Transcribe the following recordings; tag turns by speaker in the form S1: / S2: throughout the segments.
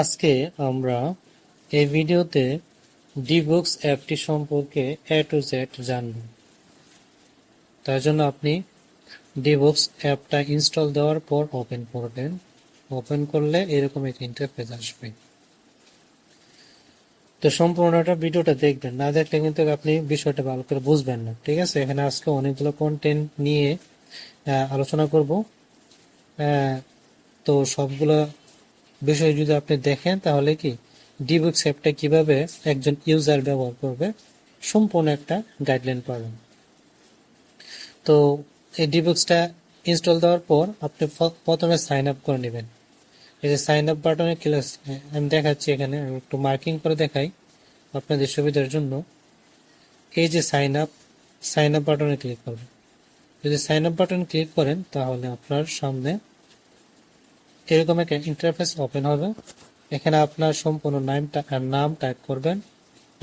S1: আজকে আমরা এই ভিডিওতে ডিবুকস অ্যাপটি সম্পর্কে এ টু জেড জানব। তার জন্য আপনি ডিবুকস অ্যাপটা ইনস্টল দেওয়ার পর ওপেন করবেন। ওপেন করলে এরকম একটা ইন্টারফেস আসবে। তো সম্পূর্ণটা ভিডিওটা দেখবেন। না দেখলে কিন্তু আপনি বিষয়টা ভালো করে বুঝবেন না, ঠিক আছে? এখানে আজকে অনেকগুলো কন্টেন্ট নিয়ে আলোচনা করব। তো সবগুলো বিষয় যদি আপনি দেখেন, তাহলে কি ডিবুকস অ্যাপটা কীভাবে একজন ইউজার ব্যবহার করবে, সম্পূর্ণ একটা গাইডলাইন পাবেন। তো এই ডিবুকসটা ইনস্টল দেওয়ার পর আপনি প্রথমে সাইন আপ করে নেবেন। এই যে সাইন আপ বাটনে ক্লিক আমি দেখাচ্ছি এখানে একটু মার্কিং করে দেখাই আপনাদের সুবিধার জন্য। এই যে সাইন আপ সাইন আপ বাটনে ক্লিক করবেন। যদি সাইন আপ বাটন ক্লিক করেন, তাহলে আপনার সামনে এরকম একটা ইন্টারফেস ওপেন হবে। এখানে আপনার সম্পূর্ণ নামটা নাম টাইপ করবেন।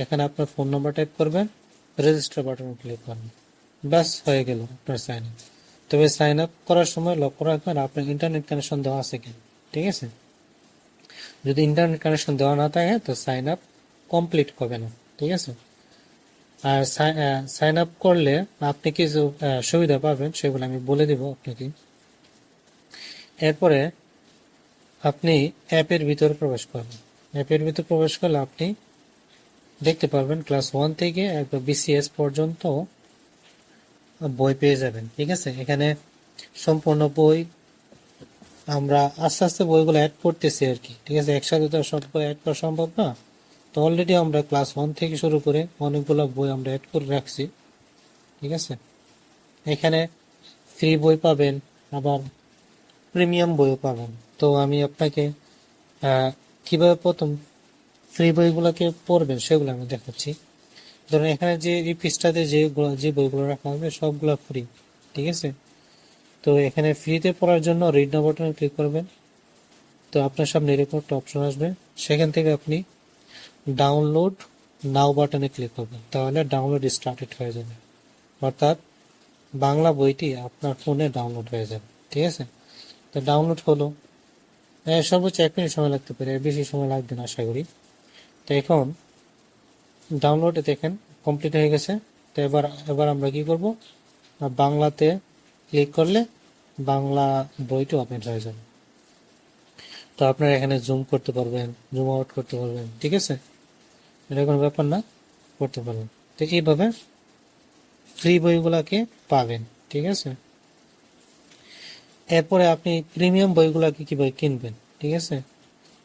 S1: এখানে আপনার ফোন নাম্বার টাইপ করবেন। রেজিস্টার বাটনে ক্লিক করবেন। ব্যাস, হয়ে গেল আপনার সাইন আপ তবে সাইন আপ করার সময় লক্ষ্য রাখবেন, আপনার ইন্টারনেট কানেকশন দেওয়া আছে কিনা। ঠিক আছে? যদি ইন্টারনেট কানেকশন দেওয়া না থাকে, তো সাইন আপ কমপ্লিট হবে না। ঠিক আছে? আর সাইন আপ করলে আপনি কিছু সুবিধা পাবেন, সেগুলো আমি বলে দেব আপনাকে। এরপরে আপনি অ্যাপের ভিতরে প্রবেশ করবেন। অ্যাপের ভিতরে প্রবেশ করলে আপনি দেখতে পারবেন ক্লাস ওয়ান থেকে একবার বিসিএস পর্যন্ত বই পেয়ে যাবেন, ঠিক আছে? এখানে সম্পূর্ণ বই আমরা আস্তে আস্তে বইগুলো অ্যাড করতেছি আর কি, ঠিক আছে? একসাথে তো সব বই অ্যাড করা সম্ভব না। তো অলরেডি আমরা ক্লাস ওয়ান থেকে শুরু করে অনেকগুলো বই আমরা অ্যাড করে রাখছি, ঠিক আছে? এখানে ফ্রি বই পাবেন, আবার প্রিমিয়াম বইও পাবেন। তো আমি আপনাকে কীভাবে প্রথম ফ্রি বইগুলোকে পড়বেন সেগুলো আমি দেখাচ্ছি। ধরুন এখানে যে এই পৃষ্ঠাতে যে যে বইগুলো রাখা হবে সবগুলো ফ্রি ঠিক আছে? তো এখানে ফ্রিতে পড়ার জন্য রিড নাও বাটনে ক্লিক করবেন। তো আপনার সামনে এরকম একটা অপশন আসবে। সেখান থেকে আপনি ডাউনলোড নাও বাটনে ক্লিক করবেন। তাহলে ডাউনলোড স্টার্টেড হয়ে যাবে। অর্থাৎ বাংলা বইটি আপনার ফোনে ডাউনলোড হয়ে যাবে, ঠিক আছে? তো ডাউনলোড হলো সর্বোচ্চ এক মিনিট সময় লাগতে পারে বেশি সময় লাগবে না, আশা করি। তো এখন ডাউনলোডে দেখেন কমপ্লিট হয়ে গেছে। তো এবার এবার আমরা কি করব? বাংলাতে ক্লিক করলে বাংলা বইটি ওপেন হয়ে যাবে। তো আপনারা এখানে জুম করতে পারবেন জুম আউট করতে পারবেন, ঠিক আছে? এটা কোনো ব্যাপার না, করতে পারবেন। তো এইভাবে ফ্রি বইগুলাকে পাবেন, ঠিক আছে? এরপরে আপনি প্রিমিয়াম বইগুলোকে কীভাবে কিনবেন, ঠিক আছে?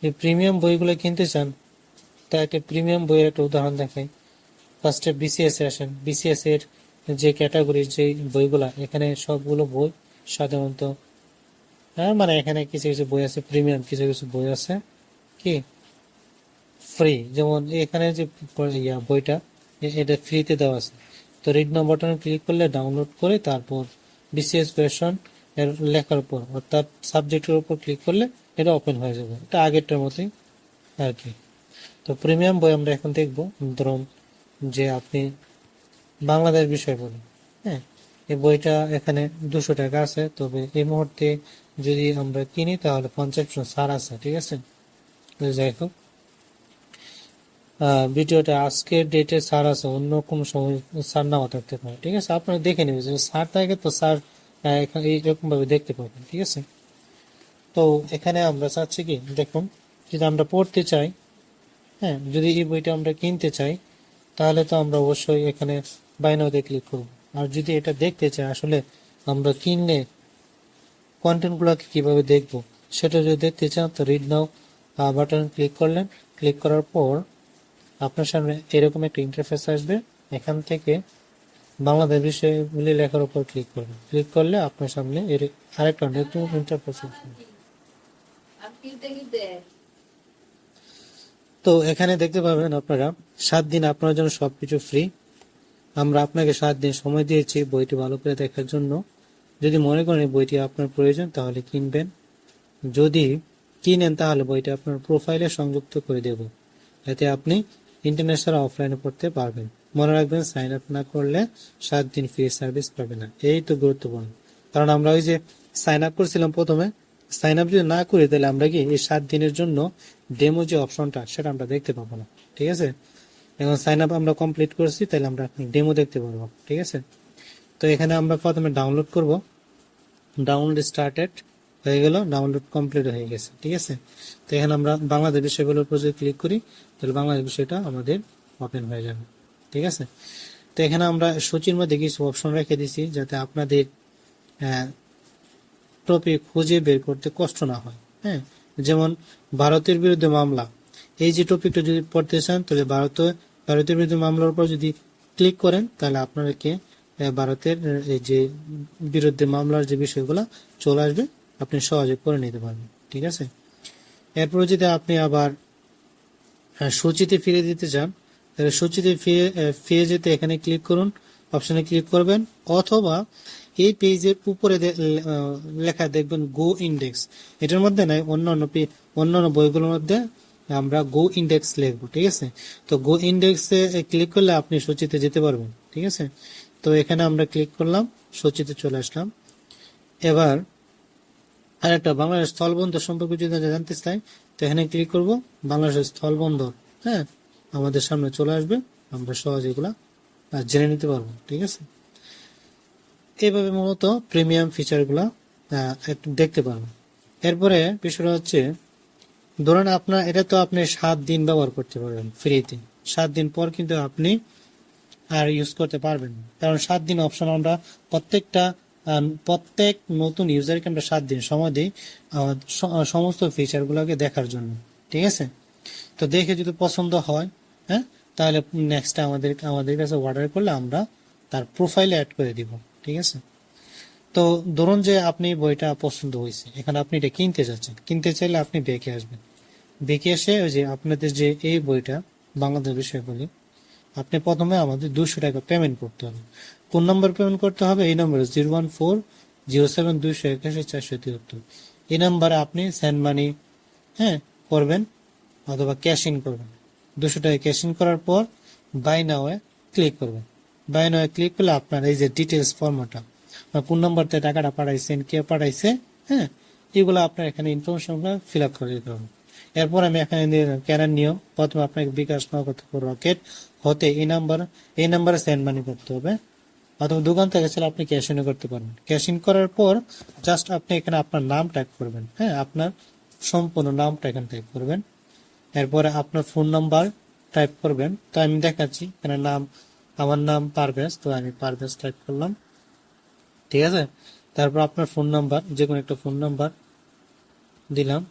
S1: এই প্রিমিয়াম বইগুলো কিনতে চান, তা একটা প্রিমিয়াম বইয়ের একটা উদাহরণ দেখাই। ফার্স্টে বিসিএস আসেন। বিসিএস এর যে ক্যাটাগরির যে বইগুলা, এখানে সবগুলো বই সাধারণত হ্যাঁ মানে এখানে কিছু কিছু বই আছে প্রিমিয়াম কিছু কিছু বই আছে, কি? ফ্রি যেমন এখানে যে ইয়া বইটা এটা ফ্রিতে দেওয়া আছে। তো রিড বাটনে ক্লিক করলে ডাউনলোড করে তারপর বিসিএস ভার্সন এর লেখার উপর, অর্থাৎ সাবজেক্টের উপর ক্লিক করলে এটা ওপেন হয়ে যাবে। এটা আগেরটার মতোই আর কি। তো প্রিমিয়াম বই আমরা এখন দেখব, ধরুন যে আপনি বাংলাদেশ বিষয় বলি হ্যাঁ? এই বইটা এখানে দুশো টাকা আছে, তবে এই মুহূর্তে যদি আমরা কিনি তাহলে পঞ্চাশ ছাড় আছে, ঠিক আছে? যাই হোক ভিডিওটা আজকের ডেটে সার আছে, অন্য কোনো সময় সার নাও থাকতে পারে, ঠিক আছে? আপনারা দেখে নেবেন যদি সার থাকে তো সার এখানে এইরকম ভাবে দেখতে পাবেন, ঠিক আছে? তো এখানে আমরা চাচ্ছি কি, দেখুন, যদি আমরা পড়তে চাই হ্যাঁ যদি এই বইটা আমরা কিনতে চাই, তাহলে তো আমরা অবশ্যই এখানে বাইনাওতে ক্লিক করব। আর যদি এটা দেখতে চাই, আসলে আমরা কিনলে কন্টেন্টগুলোকে কীভাবে দেখব, সেটা যদি দেখতে চান, তো রিড নাও বাটন ক্লিক করলেন। ক্লিক করার পর আপনার সামনে এরকম একটা ইন্টারফেস আসবে, এখান থেকে বাংলাদেশ বিষয়গুলি লেখার উপর ক্লিক করবেন। ক্লিক করলে আপনার সামনে এর আরেকটা নতুন ইন্টারফেস তো এখানে দেখতে পাবেন আপনারা, সাত দিন আপনার জন্য সবকিছু ফ্রি আমরা আপনাকে সাত দিন সময় দিয়েছি বইটি ভালো করে দেখার জন্য। যদি মনে করেন বইটি আপনার প্রয়োজন, তাহলে কিনবেন। যদি কিনেন, তাহলে বইটি আপনার প্রোফাইলে সংযুক্ত করে দেব। এতে আপনি ইন্টারন্যাশনাল অফলাইনে পড়তে পারবেন। মনে রাখবেন সাইন আপ না করলে সাত দিন ফ্রি সার্ভিস পাবে না। এই তো গুরুত্বপূর্ণ। কারণ আমরা ওই যে সাইন আপ করছিলাম প্রথমে সাইন আপ যদি না করি, তাহলে আমরা কি এই সাত দিনের জন্য ডেমো যে অপশনটা সেটা আমরা দেখতে পাবো না। ঠিক আছে? এখন সাইন আপ আমরা কমপ্লিট করছি, তাহলে আমরা ডেমো দেখতে পারব ঠিক আছে? তো এখানে আমরা প্রথমে ডাউনলোড করব। ডাউনলোড স্টার্টেড হয়ে গেল ডাউনলোড কমপ্লিট হয়ে গেছে। ঠিক আছে? তো এখানে আমরা বাংলাদেশ বিষয়গুলোর উপর যদি ক্লিক করি, তাহলে বাংলাদেশ বিষয়টা আমাদের ওপেন হয়ে যাবে। ঠিক আছে? তো এখানে আমরা সূচির মধ্যে কিছু অপশন রেখে দিছি যাতে আপনাদের টপিক খুঁজে বের করতে কষ্ট না হয় হ্যাঁ? যেমন ভারতের বিরুদ্ধে মামলা। এই যে টপিকটা যদি পড়তে চান তাহলে ভারত ভারতের বিরুদ্ধে মামলার উপর যদি ক্লিক করেন তাহলে আপনাকে আহ, ভারতের এই যে বিরুদ্ধে মামলার যে বিষয়গুলো চলে আসবে আপনি সহজে করে নিতে পারবেন ঠিক আছে? এরপরে যদি আপনি আবার সূচিতে ফিরে দিতে চান তাহলে সূচিতে ফিরে যেতে এখানে ক্লিক করুন অপশনে ক্লিক করবেন, অথবা এই পেজের উপরে লেখা দেখবেন গো ইন্ডেক্স এটার মধ্যে নাই অন্যান্য অন্যান্য বইগুলোর মধ্যে আমরা গো ইন্ডেক্স লিখব, ঠিক আছে? তো গো ইন্ডেক্সে ক্লিক করলে আপনি সূচিতে যেতে পারবেন, ঠিক আছে? তো এখানে আমরা ক্লিক করলাম, সূচিতে চলে আসলাম। এবার আরেকটা বাংলাদেশ স্থলবন্দর সম্পর্কে যদি জানতে চাই, তো এখানে ক্লিক করব, বাংলাদেশের স্থলবন্দর হ্যাঁ? আমাদের সামনে চলে আসবে, আমরা সহজে এগুলা জেনে নিতে পারব, ঠিক আছে? এইভাবে মূলত প্রিমিয়াম ফিচারগুলা দেখতে পারব। এরপরে বিষয়টা হচ্ছে, ধরুন আপনার, এটা তো আপনি সাত দিন ব্যবহার করতে পারবেন ফ্রিতে সাত দিন পর কিন্তু আপনি আর ইউজ করতে পারবেন কারণ সাত দিন অপশন আমরা প্রত্যেকটা প্রত্যেক নতুন ইউজারকে আমরা সাত দিন সময় দিই সমস্ত ফিচারগুলোকে দেখার জন্য, ঠিক আছে? তো দেখে যদি পছন্দ হয় হ্যাঁ? তাহলে নেক্সট আমাদের আমাদের কাছে অর্ডার করলে আমরা তার প্রোফাইলে অ্যাড করে দিব, ঠিক আছে? তো ধরুন যে আপনি বইটা পছন্দ হয়েছে, এখানে আপনি এটা কিনতে যাচ্ছেন, কিনতে চাইলে আপনি বেঁকে আসবেন। বেঁকে এসে ওই যে আপনাদের যে এই বইটা, বাংলাদেশ বিষয়গুলি আপনি প্রথমে আমাদের দুশো টাকা পেমেন্ট করতে হবে। কোন নম্বর পেমেন্ট করতে হবে? এই নম্বরে zero one four zero seven দুইশো একাশি চারশো তিয়াত্তর এই নম্বরে আপনি সেন্ড মানি হ্যাঁ করবেন অথবা ক্যাশ ইন করবেন। দুশো টাকা ক্যাশ ইন করার পর বাই নাওয়ে ক্লিক করবেন। বাই নাওয়ে ক্লিক করলে আপনার এই যে ডিটেলস ফর্মটা কোন নম্বরতে টাকাটা পাঠাইছেন, কে পাঠাইছে হ্যাঁ এগুলো আপনার এখানে ইনফরমেশন ফিল আপ করে দিতে হবে। এরপর আমি এখানে ক্যারার নিয়ম। প্রথমে আপনাকে বিকাশ নগদ রকেট হতে এই নাম্বার এই নাম্বারে সেন্ড মানি করতে হবে। অথবা দোকান থেকে চাইলে আপনি ক্যাশ ইন করতে পারবেন ক্যাশ ইন করার পর জাস্ট আপনি এখানে আপনার নাম টাইপ করবেন হ্যাঁ আপনার সম্পূর্ণ নামটা এখানে টাইপ করবেন। এরপরে আপনার ফোন নাম্বার টাইপ করবেন। তো আমি দেখাচ্ছি, এখানে নাম, আমার নাম পারভেজ, তো আমি পারভেজ টাইপ করলাম। ঠিক আছে? তারপর আপনার ফোন নাম্বার যে কোনো একটা ফোন নাম্বার দিলাম।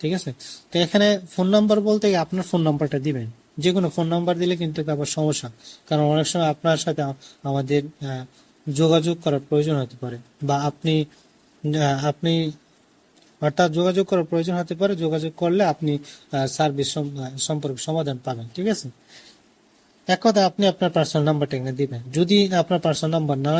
S1: ঠিক আছে? তো এখানে ফোন নাম্বার বলতে আপনার ফোন নাম্বারটা দিবেন। যে কোনো ফোন নাম্বার দিলে কিন্তু আবার সমস্যা, কারণ অনেক সময় আপনার সাথে আমাদের যোগাযোগ করার প্রয়োজন হতে পারে। বা আপনি আপনি অর্থাৎ যোগাযোগ করার প্রয়োজন হতে পারে, যোগাযোগ করলে আপনি সার্ভিস সম্পর্কে সমাধান পাবেন, ঠিক আছে? এক কথা, আপনি আপনার পার্সোনাল নাম্বারটা এখানে দিবেন। যদি আপনার পার্সোনাল নাম্বার না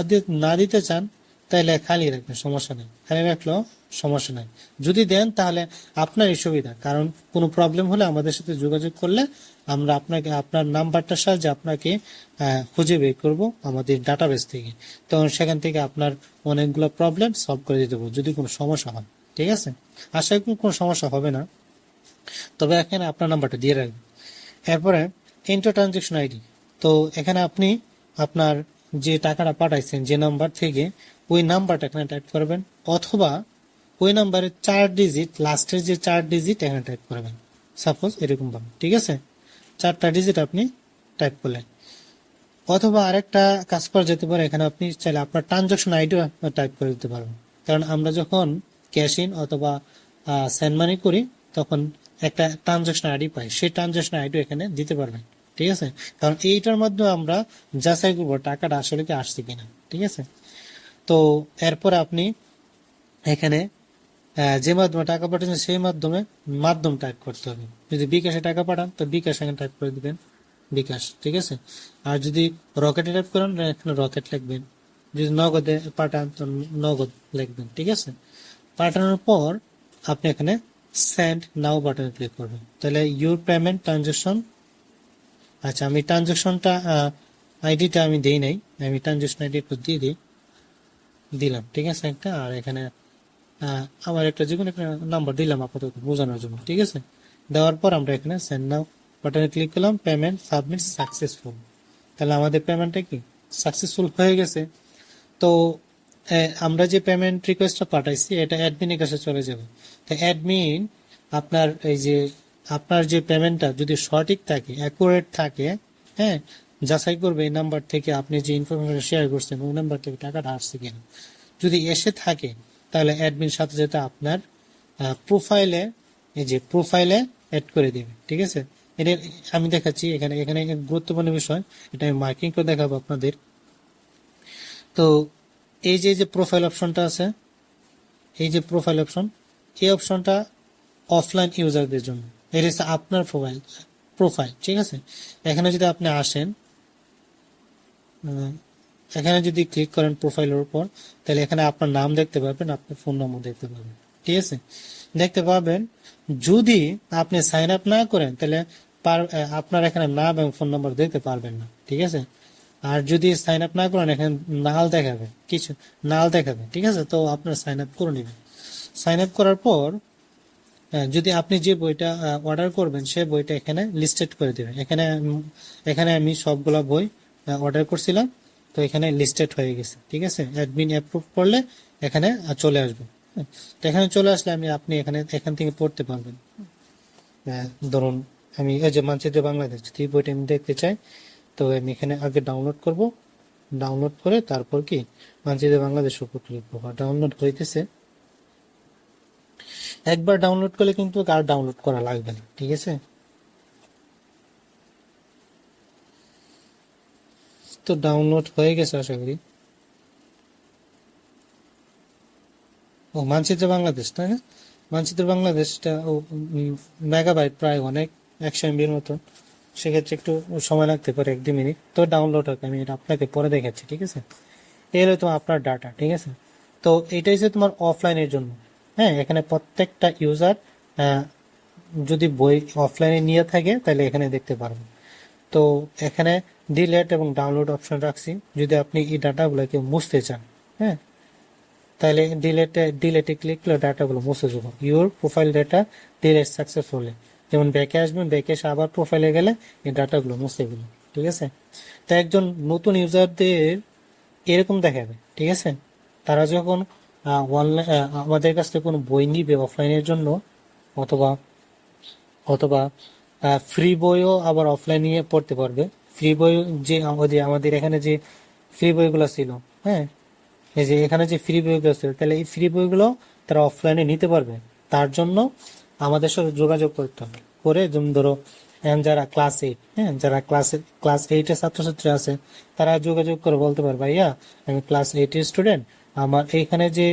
S1: না দিতে চান, তাহলে খালি রাখবেন, সমস্যা নেই। খালি রাখলেও সমস্যা নেই। যদি দেন, তাহলে আপনারই সুবিধা। কারণ কোনো প্রবলেম হলে আমাদের সাথে যোগাযোগ করলে আমরা আপনাকে, আপনার নাম্বারটার সাহায্যে আপনাকে খুঁজে বের করব আমাদের ডাটাবেস থেকে। তখন সেখান থেকে আপনার অনেকগুলো প্রবলেম সলভ করে দিতে পারব, যদি কোনো সমস্যা হয়। ঠিক আছে? আশা করি কোনো সমস্যা হবে না। তবে এখানে আপনার নাম্বারটা দিয়ে রাখবেন। এরপরে ইন্টার ট্রানজেকশন আইডি তো এখানে আপনি আপনার যে টাকাটা পাঠাইছেন, যে নাম্বার থেকে ওই নাম্বারটা এখানে টাইপ করবেন অথবা ওই নাম্বারের চার ডিজিট লাস্টের যে চার ডিজিট এখানে টাইপ করবেন। সাপোজ এরকম ভাবে ঠিক আছে? চারটা ডিজিট আপনি টাইপ করলেন। অথবা আরেকটা কাজ করা যেতে পারে, এখানে আপনি চাইলে আপনার ট্রানজাকশন আইডিও টাইপ করে দিতে পারবেন। কারণ আমরা যখন ক্যাশ ইন অথবা সেন্ড মানি করি, তখন একটা ট্রানজাকশন আইডি পাই। সেই ট্রানজাকশন আইডি এখানে দিতে পারবেন। ঠিক আছে? কারণ এইটার মাধ্যমে আমরা যাচাই করব টাকাটা আসলে কি আসছে কিনা। ঠিক আছে? তো এরপর আপনি এখানে যে মাধ্যমে টাকা পাঠাচ্ছেন সেই মাধ্যমে মাধ্যম টাইপ করতে হবে। যদি বিকাশে টাকা পাঠান, তো বিকাশ এখানে টাইপ করে দিবেন। বিকাশ, ঠিক আছে? আর যদি রকেটে টাইপ করেন, এখানে রকেট লিখবেন। যদি নগদে পাঠান, তো নগদ লিখবেন। ঠিক আছে? পাঠানোর পর আপনি এখানে সেন্ড নাও বাটনে ক্লিক করবেন। তাহলে ইউর পেমেন্ট ট্রানজেকশন আচ্ছা আমি ট্রানজেকশনটা আইডিটা আমি দিই নাই, আমি ট্রানজেকশন আইডি একটু দিয়ে দিই, দিলাম, ঠিক আছে একটা, আর এখানে আমার একটা যে কোনো একটা নাম্বার দিলাম আপাতত বোঝানোর জন্য, ঠিক আছে? দেওয়ার পর আমরা এখানে সেন্ড নাও বাটনে ক্লিক করলাম পেমেন্ট সাবমিট সাকসেসফুল তাহলে আমাদের পেমেন্টটা কি? সাকসেসফুল হয়ে গেছে। তো আমরা যে পেমেন্ট রিকোয়েস্টটা পাঠাইছি, এটা অ্যাডমিনের কাছে চলে যাবে। তো অ্যাডমিন আপনার এই যে, আপনার যে পেমেন্টটা যদি সঠিক থাকে অ্যাকুরেট থাকে হ্যাঁ যাচাই করবে এই নাম্বার থেকে আপনি যে ইনফরমেশন শেয়ার করছেন, ওই নাম্বার থেকে টাকাটা আসছে কিনা। যদি এসে থাকে, তাহলে অ্যাডমিন সাথে সাথে আপনার প্রোফাইলে এই যে প্রোফাইলে অ্যাড করে দেবে, ঠিক আছে? এটা আমি দেখাচ্ছি এখানে এখানে গুরুত্বপূর্ণ বিষয়, এটা আমি মার্কিং করে দেখাবো আপনাদের। তো এই যে যে প্রোফাইল অপশনটা আছে, এই যে প্রোফাইল অপশন এই অপশনটা অফলাইন ইউজারদের জন্য। এটা হচ্ছে আপনার প্রোফাইল প্রোফাইল ঠিক আছে? এখানে যদি আপনি আসেন এখানে যদি ক্লিক করেন প্রোফাইলের উপর, তাহলে এখানে আপনার নাম দেখতে পাবেন, আপনার ফোন নম্বর দেখতে পাবেন, ঠিক আছে? দেখতে পাবেন, যদি আপনি সাইন আপ না করেন, তাহলে আপনার এখানে নাম এবং ফোন নম্বর দেখতে পারবেন না, ঠিক আছে? আর যদি সাইন আপ না করেন, এখানে নাল দেখাবে, কিছু নাল দেখাবে, ঠিক আছে? তো আপনার সাইন আপ করে নেবেন। সাইন আপ করার পর যদি আপনি যে বইটা অর্ডার করবেন, সে বইটা এখানে লিস্টেড করে দেবেন। এখানে এখানে আমি সবগুলা বই অর্ডার করছিলাম, তো এখানে লিস্টেড হয়ে গেছে, ঠিক আছে? অ্যাডমিন অ্যাপ্রুভ করলে এখানে চলে আসবে। তো এখানে চলে আসলে আমি, আপনি এখানে, এখান থেকে পড়তে পারবেন। ধরুন, আমি এই যে মানচিত্র বাংলাদেশ যদি বইটা আমি দেখতে চাই। তো আমি এখানে আগে ডাউনলোড করব। ডাউনলোড করে তারপর কি? মানচিত্র বাংলাদেশ উপর ক্লিক করব ডাউনলোড হইতেছে। একবার ডাউনলোড করলে কিন্তু আর ডাউনলোড করা লাগবে না, ঠিক আছে? তো ডাউনলোড হয়ে গেছে আশা করি। ও, মানচিত্র বাংলাদেশ, তাই না? মানচিত্র বাংলাদেশটা ও মেগাবাইট প্রায় অনেক, একশো এমবির মতো সেক্ষেত্রে একটু সময় লাগতে পারে, এক দু মিনিট। তো ডাউনলোড হবে আমি এটা আপনাকে পরে দেখাচ্ছি, ঠিক আছে? এই হলো তোমার আপনার ডাটা ঠিক আছে? তো এটাই হচ্ছে তোমার অফলাইনের জন্য। হ্যাঁ এখানে প্রত্যেকটা ইউজার যদি বই অফলাইনে নিয়ে থাকে, তাহলে এখানে দেখতে পারবেন তো এখানে ডিলেট এবং ডাউনলোড অপশন রাখছি। যদি আপনি এই ডাটাগুলোকে মুছতে চান হ্যাঁ? তাহলে ডিলেটে ডিলেটে ক্লিক করলে ডাটাগুলো মুছে যাব your profile data delete successfully যেমন ব্যাকে আসবেন ব্যাকে এসে আবার প্রোফাইলে গেলে এই ডাটাগুলো মুছে গেল ঠিক আছে? তো একজন নতুন ইউজারদের এরকম দেখাবে, ঠিক আছে? তারা যখন অনলাইন আমাদের কাছ থেকে কোনো বই নিবে অফলাইনের জন্য, অথবা অথবা ফ্রি বইও আবার অফলাইন পড়তে পারবে। ফ্রি বই যে আমাদের আমাদের এখানে যে ফ্রি বইগুলো ছিল হ্যাঁ? এই যে এখানে যে ফ্রি বইগুলো ছিল, তাহলে এই ফ্রি বইগুলো তারা অফলাইনে নিতে পারবে। তার জন্য আমাদের সাথে যোগাযোগ করতে হবে। করে যেমন ধরো যারা ক্লাস এইট হ্যাঁ যারা ক্লাস ক্লাস এইটের ছাত্রছাত্রী আছে, তারা যোগাযোগ করে বলতে পারবে ভাইয়া, আমি ক্লাস এইটের স্টুডেন্ট আমার এইখানে যে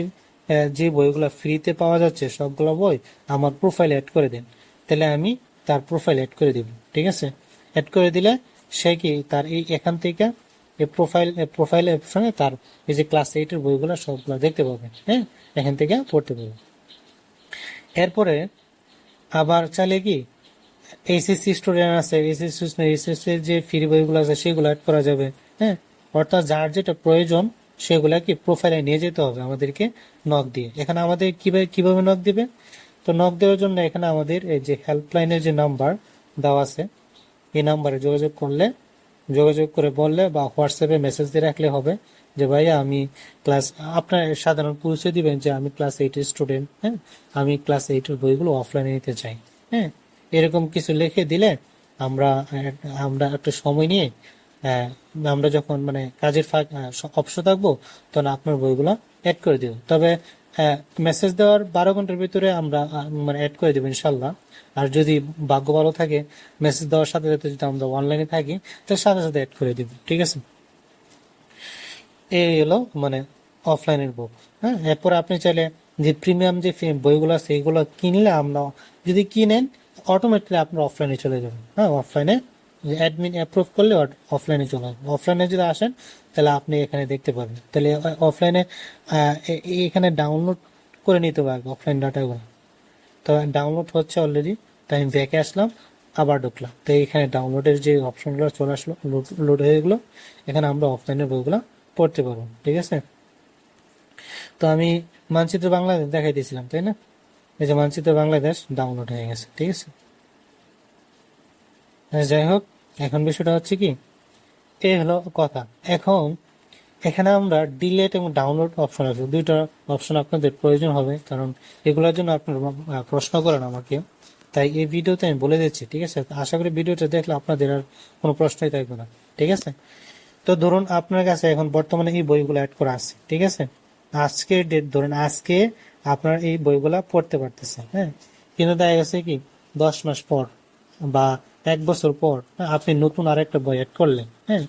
S1: যে বইগুলো ফ্রিতে পাওয়া যাচ্ছে, সবগুলো বই আমার প্রোফাইল অ্যাড করে দিন। তাহলে আমি তার প্রোফাইল অ্যাড করে দিব, ঠিক আছে? অ্যাড করে দিলে সে কি তার এই এখান থেকে এই প্রোফাইল প্রোফাইল সঙ্গে তার এই যে ক্লাস এইটের বইগুলো সবগুলো দেখতে পাবে হ্যাঁ? এখান থেকে পড়তে পারবে এরপরে আবার চাইলে কি এসএসসি স্টুডেন্ট আছে এসএসসি এসএসসির যে ফ্রি বইগুলো আছে, সেগুলো অ্যাড করা যাবে হ্যাঁ? অর্থাৎ যার যেটা প্রয়োজন সেগুলা কি প্রোফাইলে নিয়ে যেতে হবে আমাদেরকে নক দিয়ে। এখানে আমাদের কীভাবে কীভাবে নক দিবে? তো নক দেওয়ার জন্য এখানে আমাদের এই যে হেল্পলাইনের যে নাম্বার দেওয়া আছে, এই নাম্বারে যোগাযোগ করলে যোগাযোগ করে বললে বা হোয়াটসঅ্যাপে মেসেজ দিয়ে রাখলে হবে যে, ভাইয়া, আমি ক্লাস আপনার সাধারণ পরিচয় দিবেন যে, আমি ক্লাস এইটের স্টুডেন্ট হ্যাঁ? আমি ক্লাস এইটের বইগুলো অফলাইনে নিতে চাই হ্যাঁ? এরকম কিছু লিখে দিলে আমরা আমরা একটু সময় নিয়ে আমরা যখন মানে কাজের ফাঁক অবসর থাকব, তখন আপনার বইগুলো অ্যাড করে দেব। তবে মেসেজ দেওয়ার বারো ঘণ্টার ভিতরে আমরা মানে অ্যাড করে দেবো ইনশাল্লাহ আর যদি ভাগ্য ভালো থাকে মেসেজ দেওয়ার সাথে সাথে যদি আমরা অনলাইনে থাকি তাহলে সাথে সাথে অ্যাড করে দিব, ঠিক আছে? এই হলো মানে অফলাইনের বুক হ্যাঁ এরপর আপনি চাইলে যে প্রিমিয়াম যে বইগুলো আছে, এগুলো কিনলে আমরা, যদি কিনেন অটোমেটিকলি আপনার অফলাইনে চলে যাবেন। হ্যাঁ অফলাইনে অ্যাডমিন অ্যাপ্রুভ করলে অফলাইনে চলে আসবে। অফলাইনে যদি আসেন তাহলে আপনি এখানে দেখতে পাবেন। তাহলে অফলাইনে এখানে ডাউনলোড করে নিতে পারবে অফলাইন ডাটাগুলো তো ডাউনলোড হচ্ছে অলরেডি তাই আমি ব্যাকে আসলাম, আবার ঢুকলাম। তো এখানে ডাউনলোডের যে অপশনগুলো চলে আসলো লোড হয়ে গেলো, এখানে আমরা অফলাইনের বইগুলো পড়তে পারব, ঠিক আছে? তো আমি মানচিত্র বাংলাদেশ দেখাই দিয়েছিলাম, তাই না? এই যে মানচিত্র বাংলাদেশ ডাউনলোড হয়ে গেছে, ঠিক আছে? যাই হোক, এখন বিষয়টা হচ্ছে কি এই হলো কথা। এখন এখানে আমরা ডিলেট এবং ডাউনলোড অপশন আছে। দুইটা অপশন আপনাদের প্রয়োজন হবে, কারণ এগুলোর জন্য আপনারা প্রশ্ন করেন আমাকে। তাই এই ভিডিওতে আমি বলে দিচ্ছি, ঠিক আছে? আশা করি ভিডিওটা দেখলে আপনাদের আর কোনো প্রশ্নই থাকবে না, ঠিক আছে? তো ধরুন আপনার কাছে এখন বর্তমানে এই বইগুলো অ্যাড করা আছে, ঠিক আছে? আজকে ডেট ধরুন আজকে আপনার এই বইগুলা পড়তে পারতেছে হ্যাঁ? কিন্তু দেখা গেছে কি, দশ মাস পর বা এক বছর পর আপনি নতুন আরেকটা বই অ্যাড করলেন হ্যাঁ?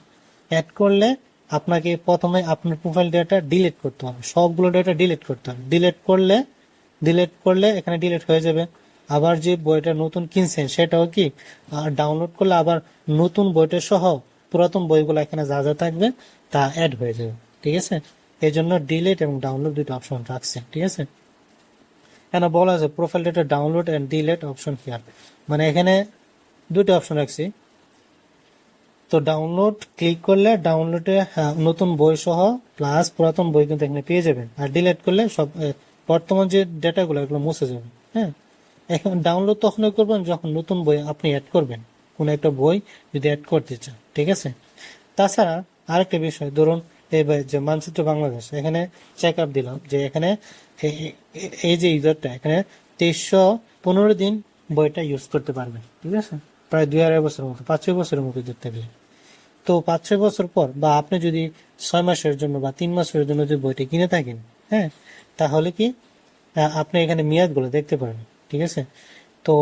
S1: অ্যাড করলে আপনাকে প্রথমে আপনার প্রোফাইল ডেটা ডিলিট করতে হবে, সবগুলো ডেটা ডিলিট করতে হবে। ডিলিট করলে ডিলিট করলে এখানে ডিলিট হয়ে যাবে। আবার যে বইটা নতুন কিনছেন, সেটাও কি ডাউনলোড করলে আবার নতুন বইটা সহ পুরাতন বইগুলো এখানে যা যা থাকবে তা অ্যাড হয়ে যাবে, ঠিক আছে? এই জন্য ডিলিট এবং ডাউনলোড দুটো অপশন রাখছে, ঠিক আছে? এখানে বলা আছে profile data download and delete option here মানে এখানে দুটো অপশন রাখছি। তো ডাউনলোড ক্লিক করলে ডাউনলোডে নতুন বই সহ প্লাস পুরাতন বই কিন্তু এখানে পেয়ে যাবেন। আর ডিলিট করলে সব বর্তমান যে ডেটাগুলো এগুলো মুছে যাবে। হ্যাঁ? এখন ডাউনলোড তখনই করবেন যখন নতুন বই আপনি অ্যাড করবেন। কোন একটা বই যদি অ্যাড করতে চান, ঠিক আছে? তাছাড়া আরেকটা বিষয়, ধরুন এই যে মানচিত্র বাংলাদেশ, এখানে চেক আপ দিলাম যে এখানে এই যে ইউজারটা এখানে তেইশশো পনেরো দিন বইটা ইউজ করতে পারবে ঠিক আছে? প্রায় দুই আড়াই বছরের মতো, পাঁচ ছয় বছরের মতো ধরতে গেলে তো পাঁচ ছয় বছর পর বা আপনি যদি ছয় মাসের জন্য বা তিন মাসের জন্য যদি বইটা কিনে থাকেন হ্যাঁ তাহলে কি আপনি এখানে মেয়াদগুলো দেখতে পারেন, ঠিক আছে? তো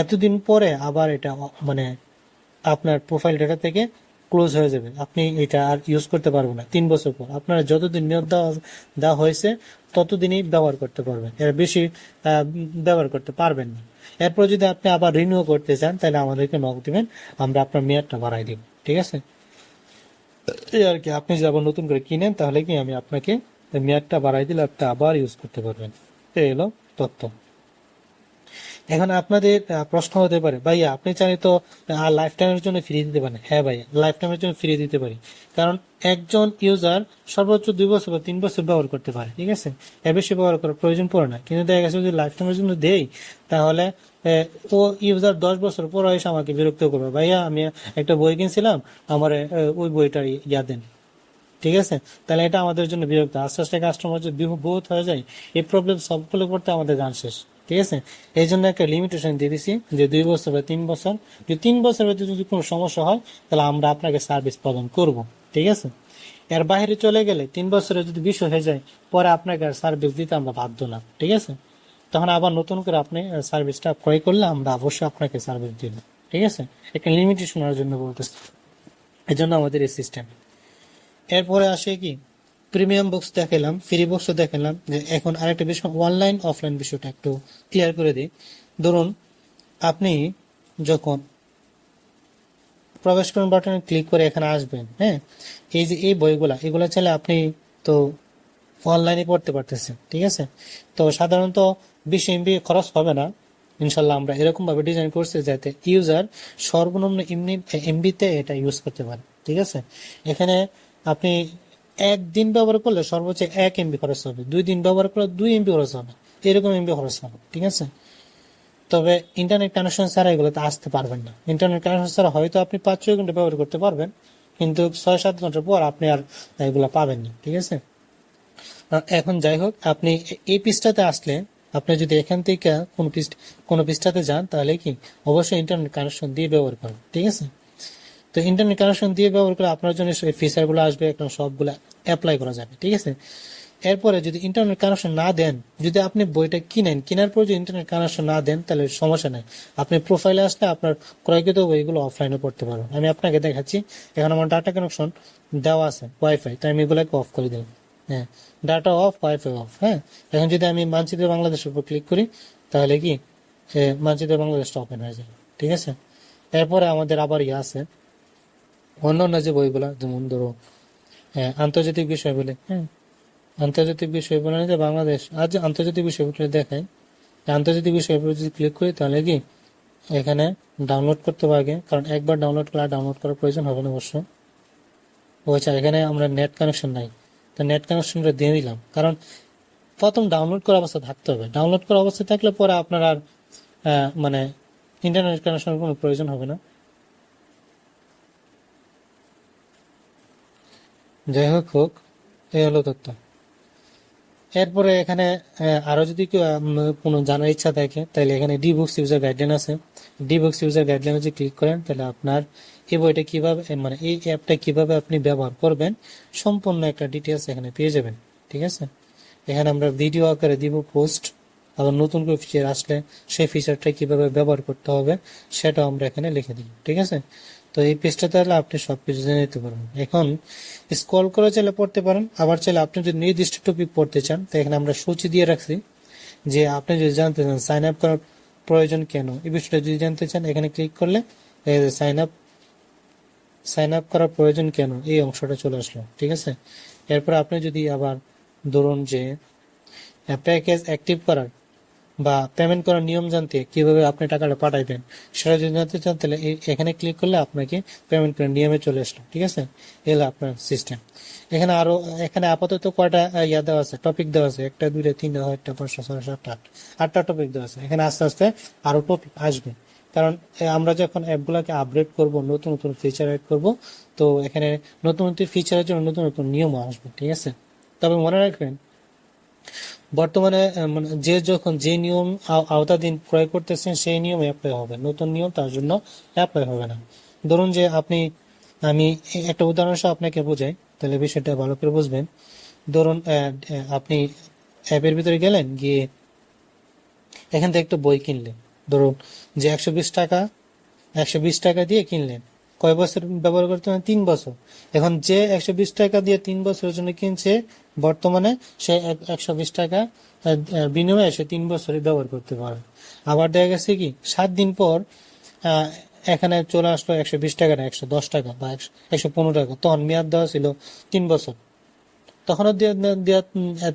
S1: এতদিন পরে আবার এটা মানে আপনার প্রোফাইল ডেটা থেকে ক্লোজ হয়ে যাবে। আপনি এটা আর ইউজ করতে পারবেন না। তিন বছর পর। আপনার যতদিন মেয়াদ দেওয়া দেওয়া হয়েছে ততদিনই ব্যবহার করতে পারবেন। এর বেশি ব্যবহার করতে পারবেন না। এরপর যদি আপনি আবার রিনিউ করতে চান, তাহলে আমাদেরকে নক দিবেন, আমরা আপনার মেয়াদটা বাড়াই দিব। ঠিক আছে? এই আর কি, আপনি যদি নতুন করে কিনেন, তাহলে কি আমি আপনাকে মেয়াদটা বাড়াই দিলে আপনি আবার ইউজ করতে পারবেন। এই হলো তথ্য। এখন আপনাদের প্রশ্ন হতে পারে, ভাইয়া, আপনি চাইলে তো লাইফ টাইমের জন্য ফ্রি দিতে পারেন। হ্যাঁ ভাইয়া লাইফ টাইমের জন্য ফ্রি দিতে পারি। কারণ একজন ইউজার সর্বোচ্চ দুই বছর বা তিন বছর ব্যবহার করতে পারে, ঠিক আছে? এর বেশি ব্যবহার করার প্রয়োজন পড়ে না। কিন্তু দেখা গেছে যদি লাইফ টাইমের জন্য দেই, তাহলে ও ইউজার দশ বছর পর এসে আমাকে বিরক্ত করবে, ভাইয়া, আমি একটা বই কিনছিলাম, আমার ওই বইটার ইয়া দেন। ঠিক আছে? তাহলে এটা আমাদের জন্য বিরক্ত। আস্তে আস্তে কাস্টমার যদি বহুত হয়ে যায়, এই প্রবলেম সবগুলো করতে আমাদের গান শেষ। ঠিক আছে? এই জন্য একটা লিমিটেশন দিয়ে দিছি যে দুই বছর বা তিন বছর। যদি তিন বছর ভিতরে যদি কোনো সমস্যা হয়, তাহলে আমরা আপনাকে সার্ভিস প্রদান করব। ঠিক আছে? এর বাইরে চলে গেলে তিন বছরে যদি বিষয় হয়ে যায়, পরে আপনাকে আর সার্ভিস দিতে আমরা বাধ্য না। ঠিক আছে? তখন আবার নতুন করে আপনি সার্ভিসটা ক্রয় করলে আমরা অবশ্যই আপনাকে সার্ভিস দিব। ঠিক আছে? একটা লিমিটেশনের জন্য বলতেছি। এই জন্য আমাদের এই সিস্টেম এরপরে আসে কি? প্রিমিয়াম বক্স দেখালাম ফ্রি বক্সও দেখালাম যে এখন আরেকটা বিষয় অনলাইন অফলাইন বিষয়টা একটু ক্লিয়ার করে দিই। ধরুন, আপনি যখন প্রবেশ করুন বাটনে ক্লিক করে এখানে আসবেন হ্যাঁ? এই যে এই বইগুলা, এগুলা চাইলে আপনি তো অনলাইনে পড়তে পারতেছেন, ঠিক আছে? তো সাধারণত বিশ এমবি খরচ হবে না, ইনশাল্লাহ আমরা এরকম ভাবে ডিজাইন করছি যাতে ইউজার সর্বনিম্ন এমনি এমবিতে এটা ইউজ করতে পারে, ঠিক আছে? এখানে আপনি একদিন ব্যবহার করলে সর্বোচ্চ এক এমবি খরচ হবে, দুই দিন ব্যবহার করলে দুই এমবি খরচ হবে, এরকম এমবি খরচ হবে, ঠিক আছে? তবে ইন্টারনেট কানেকশন ছাড়া এগুলোতে আসতে পারবেন না। ইন্টারনেট কানেকশন ছাড়া হয়তো আপনি পাঁচ ছয় ঘণ্টা ব্যবহার করতে পারবেন, কিন্তু ছয় সাত ঘণ্টার পর আপনি আর এগুলো পাবেন না, ঠিক আছে? এখন যাই হোক, আপনি এই পৃষ্ঠাতে আসলে আপনি যদি এখান থেকে কোনো পৃষ্ঠ, কোনো পৃষ্ঠাতে যান, তাহলে কি? অবশ্যই ইন্টারনেট কানেকশন দিয়ে ব্যবহার করবেন, ঠিক আছে? তো ইন্টারনেট কানেকশন দিয়ে ব্যবহার করে আপনার জন্য সেই ফিচারগুলো আসবে, একদম সবগুলো অ্যাপ্লাই করা যাবে, ঠিক আছে? এরপরে যদি ইন্টারনেট কানেকশন না দেন, যদি আপনি বইটা কিনেন, কেনার পর যদি ইন্টারনেট কানেকশন না দেন, তাহলে সমস্যা নেই। আপনি প্রোফাইলে আসলে আপনার ক্রয়কৃত বইগুলো অফলাইনে পড়তে পারবেন। আমি আপনাকে দেখাচ্ছি, এখন আমার ডাটা কানেকশন দেওয়া আছে ওয়াইফাই তাই আমি এগুলোকে অফ করে দিলাম। হ্যাঁ ডাটা অফ ওয়াইফাই অফ হ্যাঁ? এখন যদি আমি মানচিত্র বাংলাদেশের উপর ক্লিক করি, তাহলে কি? মানচিত্র বাংলাদেশটা ওপেন হয়ে যাবে, ঠিক আছে? এরপরে আমাদের আবার ইয়ে আছে অন্য অন্য যে বইগুলা যেমন ধরো হ্যাঁ, আন্তর্জাতিক বিষয় বলে হ্যাঁ আন্তর্জাতিক বিষয় বলে যে বাংলাদেশ আজ আন্তর্জাতিক বিষয়গুলো দেখায় আন্তর্জাতিক বিষয় যদি ক্লিক করি তাহলে কি এখানে ডাউনলোড করতে হবে আগে কারণ একবার ডাউনলোড করা ডাউনলোড করার প্রয়োজন হবে না অবশ্য। ও আচ্ছা এখানে আমরা নেট কানেকশন নাই। তো নেট কানেকশনটা দিয়ে দিলাম। কারণ প্রথম ডাউনলোড করা অবস্থা থাকতে হবে। ডাউনলোড করা অবস্থা থাকলে পরে আপনার আর মানে ইন্টারনেট কানেকশনের কোনো প্রয়োজন হবে না। যাই হোক হোক এই হলো তথ্য। এরপরে এখানে আহ, আরও যদি কোনো জানার ইচ্ছা থাকে তাহলে এখানে ডি বুকস ইউজার গাইডলাইন আছে। ডি বুকস ইউজার গাইডলাইনে যদি ক্লিক করেন তাহলে আপনার এই বইটা কীভাবে মানে এই অ্যাপটা কীভাবে আপনি ব্যবহার করবেন সম্পূর্ণ একটা ডিটেলস এখানে পেয়ে যাবেন ঠিক আছে? এখানে আমরা ভিডিও আকারে দিব পোস্ট আবার নতুন করে ফিচার আসলে সেই ফিচারটা কীভাবে ব্যবহার করতে হবে সেটাও আমরা এখানে লিখে দিব ঠিক আছে? তো এই পেজটা তাহলে আপনি সবকিছু জেনে নিতে পারবেন। এখন স্ক্রল করে চাইলে পড়তে পারেন, আবার চাইলে আপনি যদি নির্দিষ্ট টপিক পড়তে চান, তো এখানে আমরা সূচি দিয়ে রাখছি যে আপনি যদি জানতে চান সাইন আপ করার প্রয়োজন কেন, এই বিষয়টা যদি জানতে চান, এখানে ক্লিক করলে সাইন আপ সাইন আপ করার প্রয়োজন কেন, এই অংশটা চলে আসলো, ঠিক আছে? এরপর আপনি যদি আবার ধরুন যে প্যাকেজ অ্যাক্টিভ করার বা পেমেন্ট করার নিয়ম জানতে কীভাবে আপনি টাকাটা পাঠাইবেন, সেটা যদি জানতে চান তাহলে এখানে ক্লিক করলে আপনাকে পেমেন্ট করার নিয়মে চলে আসলো, ঠিক আছে? এলো আপনার সিস্টেম এখানে আরও, এখানে আপাতত কয়টা ইয়া দেওয়া আছে টপিক দেওয়া আছে, একটা, দুইটা, তিনটা, চারটা, পাঁচটা ছয় সাতটা, আট, আটটা টপিক দেওয়া আছে। এখানে আস্তে আস্তে আরও টপিক আসবে। কারণ আমরা যখন অ্যাপগুলোকে আপডেট করব, নতুন নতুন ফিচার অ্যাড করব, তো এখানে নতুন নতুন ফিচারের জন্য নতুন নতুন নিয়মও আসবে, ঠিক আছে? তবে মনে রাখবেন বর্তমানে মানে যে যখন যে নিয়ম আও- আওতাধীন প্রয়োগ করতেছেন, সেই নিয়ম অ্যাপ্লাই হবে। নতুন নিয়ম, তার জন্য অ্যাপ্লাই হবে না। ধরুন যে আপনি, আমি একটা উদাহরণ সহ আপনাকে বোঝাই, তাহলে বিষয়টা ভালো করে বুঝবেন। ধরুন আপনি অ্যাপের ভিতরে গেলেন, গিয়ে এখান থেকে একটা বই কিনলেন। ধরুন যে একশো বিশ টাকা, একশো বিশ টাকা দিয়ে কিনলেন। কয় বছর ব্যবহার করতে হবে তিন বছর। এখন যে একশো বিশ টাকা দিয়ে তিন বছরের জন্য কিনছে, বর্তমানে সে একশো বিশ টাকা বিনিময়ে সে তিন বছরে ব্যবহার করতে পারে। আবার দেখা গেছে কি, সাত দিন পর এখানে চলে আসলো একশো বিশ টাকা না, একশো দশ টাকা বা একশো পনেরো টাকা। তখন মেয়াদ দেওয়া ছিল তিন বছর। তখনও দেওয়া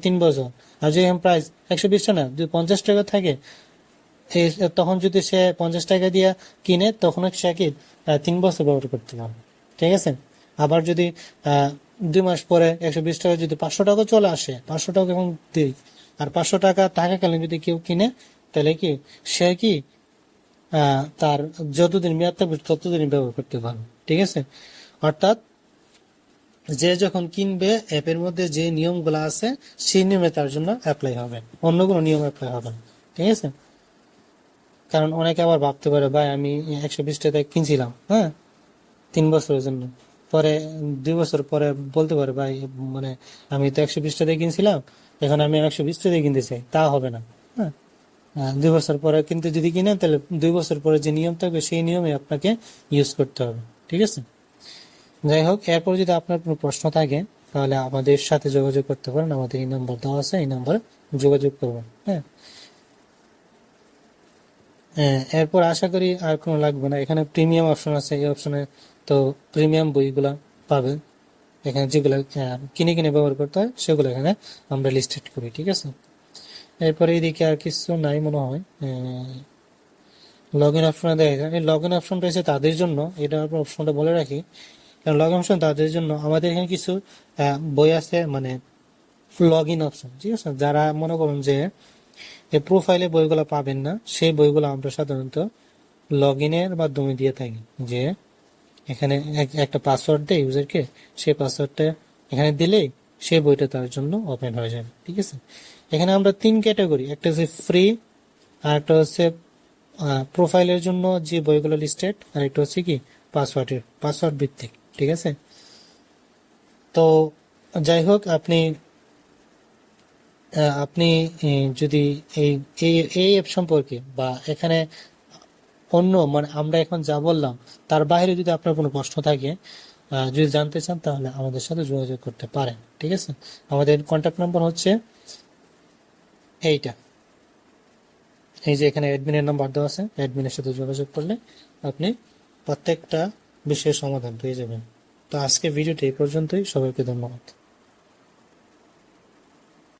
S1: তিন বছর। আর এখন প্রাইস একশো বিশ টাকা যদি পঞ্চাশ টাকা থাকে তখন যদি সে পঞ্চাশ টাকা দিয়ে কিনে তখন সে কি তিন বছর ব্যবহার করতে পারবে। ঠিক আছে? আবার যদি দুই মাস পরে একশো বিশ টাকা যদি পাঁচশো টাকা চলে আসে, পাঁচশো টাকা এখন দিই, আর পাঁচশো টাকা টাকাকালীন যদি কেউ কিনে, তাহলে কি, সে কি তার যতদিন মেয়াদ থাকবে ততদিন ব্যবহার করতে পারবে। ঠিক আছে? অর্থাৎ, যে যখন কিনবে, অ্যাপের মধ্যে যে নিয়মগুলো আছে, সেই নিয়মে তার জন্য অ্যাপ্লাই হবে। অন্য কোনো নিয়ম অ্যাপ্লাই হবে ঠিক আছে? কারণ অনেকে আবার ভাবতে পারে, ভাই, আমি একশো বিশ টাকা কিনছিলাম। হ্যাঁ? তিন বছরের জন্য। পরে, দুই বছর পরে বলতে পারে, ভাই মানে আমি তো একশো বিশ টাকা কিনছিলাম, এখন আমি একশো বিশ টাকা কিনতে চাই। তা হবে না হ্যাঁ? দুই বছর পরে কিন্তু যদি কিনেন, তাহলে দুই বছর পরে যে নিয়ম থাকবে, সেই নিয়মে আপনাকে ইউজ করতে হবে। ঠিক আছে? যাই হোক, এরপর যদি আপনার কোনো প্রশ্ন থাকে, তাহলে আমাদের সাথে যোগাযোগ করতে পারেন। আমাদের এই নাম্বার দেওয়া আছে, এই নাম্বারে যোগাযোগ করবেন হ্যাঁ? হ্যাঁ, এরপর আশা করি আর কোনো লাগবে না। এখানে প্রিমিয়াম অপশন আছে এই অপশনে তো প্রিমিয়াম বইগুলা পাবেন এখানে যেগুলো কিনে কিনে ব্যবহার করতে হয় সেগুলো এখানে আমরা লিস্টেড করি ঠিক আছে? এরপরে এদিকে আর কিছু নাই মনে হয়। লগ ইন অপশনে দেখা যায় এই লগ ইন অপশন রয়েছে তাদের জন্য এটা অপশনটা বলে রাখি। কারণ লগ ইন অপশন তাদের জন্য আমাদের এখানে কিছু বই আছে মানে লগ ইন অপশন ঠিক আছে? যারা মনে করুন যে এই প্রোফাইলে বইগুলো পাবেন না, সেই বইগুলো আমরা সাধারণত লগ ইনের মাধ্যমে দিয়ে থাকি। যে এখানে এক- একটা পাসওয়ার্ড দেয় ইউজারকে সেই পাসওয়ার্ডটা এখানে দিলেই সেই বইটা তার জন্য ওপেন হয়ে যাবে, ঠিক আছে? এখানে আমরা তিন ক্যাটাগরি একটা হচ্ছে ফ্রি আর একটা হচ্ছে প্রোফাইলের জন্য যে বইগুলো লিস্টেড আর একটা হচ্ছে কি পাসওয়ার্ডের পাসওয়ার্ড ভিত্তিক, ঠিক আছে? তো যাই হোক, আপনি আপনি যদি এই এই অ্যাপ সম্পর্কে বা এখানে অন্য মানে আমরা এখন যা বললাম, তার বাইরে যদি আপনার কোনো প্রশ্ন থাকে যদি জানতে চান, তাহলে আমাদের সাথে যোগাযোগ করতে পারেন, ঠিক আছে? আমাদের কন্ট্যাক্ট নাম্বার হচ্ছে এইটা। এই যে এখানে অ্যাডমিনের নাম্বার দেওয়া আছে অ্যাডমিনের সাথে যোগাযোগ করলে আপনি প্রত্যেকটা বিষয়ের সমাধান পেয়ে যাবেন। তো আজকে ভিডিওটি এই পর্যন্তই। সবাইকে ধন্যবাদ।